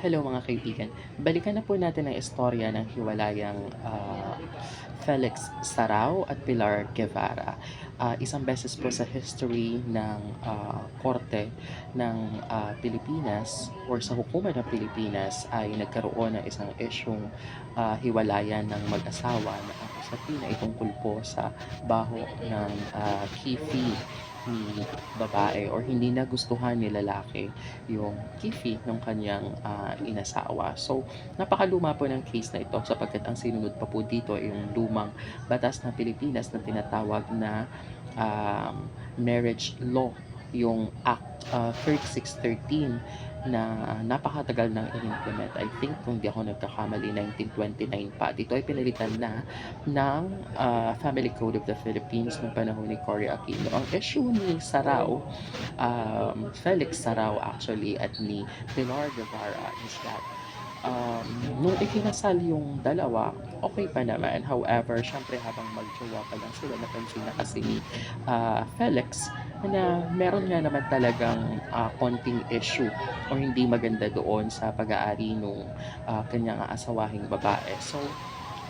Hello mga kaibigan. Balikan na po natin ang istorya ng hiwalayang ah, Felix Sarao at Pilar Guevara. Ah, isang beses po sa history ng ah, korte ng ah, Pilipinas or sa hukuman ng Pilipinas ay nagkaroon ng isang isyong ah, hiwalayan ng mag-asawa na ang usapin ay tungkol sa baho ng ah, kifi ni babae or hindi nagustuhan ni lalaki yung kifi ng kanyang ah, inasawa. So, napakaluma po ng case na ito sapagkat ang sinunod pa po dito ay yung lumang batas ng Pilipinas na tinatawag na um, marriage law yung Act ah, 3613 na napakatagal nang in-implement. I think kung di ako nagkakamali, 1929 pa. Dito ay pinalitan na ng ah, Family Code of the Philippines noong panahon ni Cory Aquino. Ang issue ni Sarao, um, Felix Sarao actually, at ni Pilar Guevara is that um, nung ikinasal yung dalawa, okay pa naman. However, syempre habang magjowa pa lang sila, napansin na kasi ni ah, Felix na meron nga naman talagang ah, konting issue o hindi maganda doon sa pag-aari nung ah, kanyang asawahing babae. So,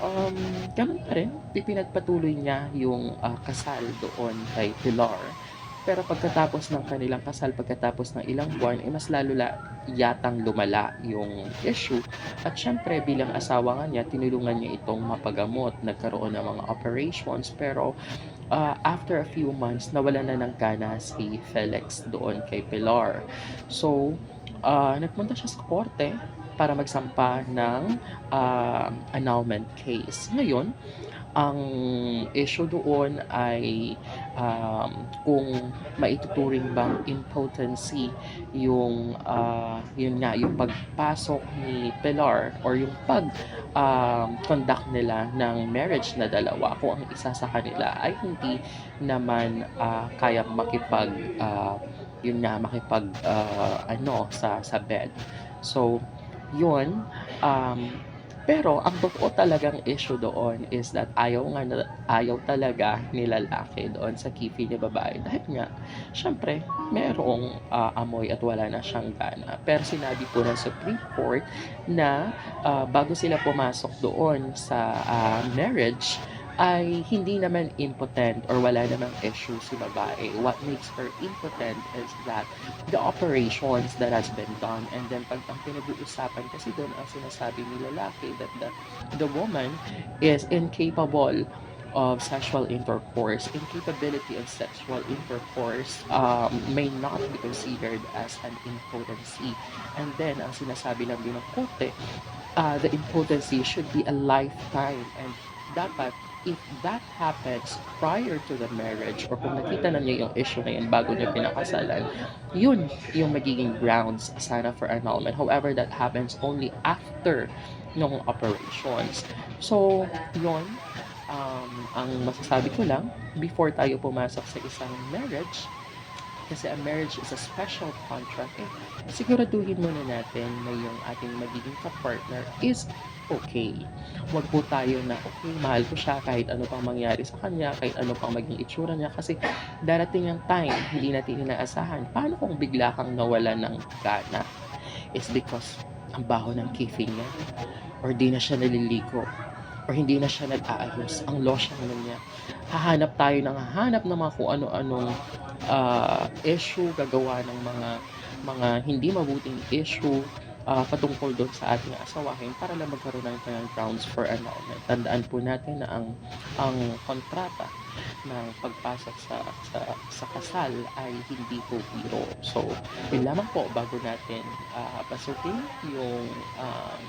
um, ganun pa rin, ipinagpatuloy niya yung ah, kasal doon kay Pilar. Pero pagkatapos ng kanilang kasal, pagkatapos ng ilang buwan, eh mas lalo la, yatang lumala yung issue. At syempre, bilang asawa nga niya, tinulungan niya itong mapagamot. Nagkaroon ng mga operations. Pero uh, after a few months, nawala na ng gana si Felix doon kay Pilar. So, uh, nagpunta siya sa korte para magsampa ng uh, annulment case. Ngayon, ang issue doon ay um, kung maituturing bang impotency yung uh, yun nga yung pagpasok ni Pilar or yung pag um, conduct nila ng marriage na dalawa kung ang isa sa kanila ay hindi naman uh, kayang makipag uh, yun nga makipag uh, ano sa sa bed so yun um, pero ang totoo talagang issue doon is that ayaw nga ayaw talaga ni lalaki doon sa kifi ni babae dahil nga syempre merong ah, amoy at wala na siyang gana. Pero sinabi po ng Supreme Court na ah, bago sila pumasok doon sa ah, marriage ay hindi naman impotent or wala namang issue si babae. What makes her impotent is that the operations that has been done and then pag ang pinag-uusapan kasi doon ang sinasabi ni lalaki that the, the woman is incapable of sexual intercourse. Incapability of sexual intercourse um, may not be considered as an impotency. And then, ang sinasabi lang din ng korte, uh, the impotency should be a lifetime and dapat if that happens prior to the marriage or kung nakita na niya yung issue na yun bago niya pinakasalan, yun yung magiging grounds sana for annulment. However, that happens only after ng operations. So, yun, um, ang masasabi ko lang, before tayo pumasok sa isang marriage, kasi a marriage is a special contract, eh, siguraduhin muna natin na yung ating magiging kapartner is okay. Huwag po tayo na, okay, mahal ko siya kahit ano pang mangyari sa kanya, kahit ano pang maging itsura niya. Kasi darating yung time, hindi natin inaasahan. Paano kung bigla kang nawala ng gana? It's because ang baho ng kifi niya or di na siya naliligo or hindi na siya nag-aayos. Ang lotion na niya. Hahanap tayo ng hahanap ng mga kung ano-anong ah, issue, gagawa ng mga mga hindi mabuting issue ah, patungkol doon sa ating asawahin para lang magkaroon ng ng grounds for annulment. Tandaan po natin na ang ang kontrata ng pagpasok sa sa, sa kasal ay hindi po biro. So, yun lamang po bago natin ah, pasukin yung um,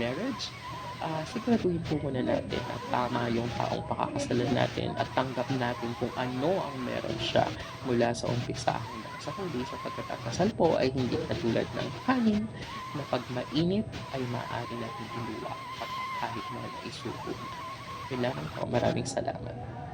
marriage ah siguraduhin po muna natin at tama yung taong pakakasalan natin at tanggap natin kung ano ang meron siya mula sa umpisa hanggang sa huli sapagkat ang po ay hindi katulad ng hangin na pag mainit ay maaari natin iluwa at kahit mga naisuko. Yun lamang po. Maraming salamat.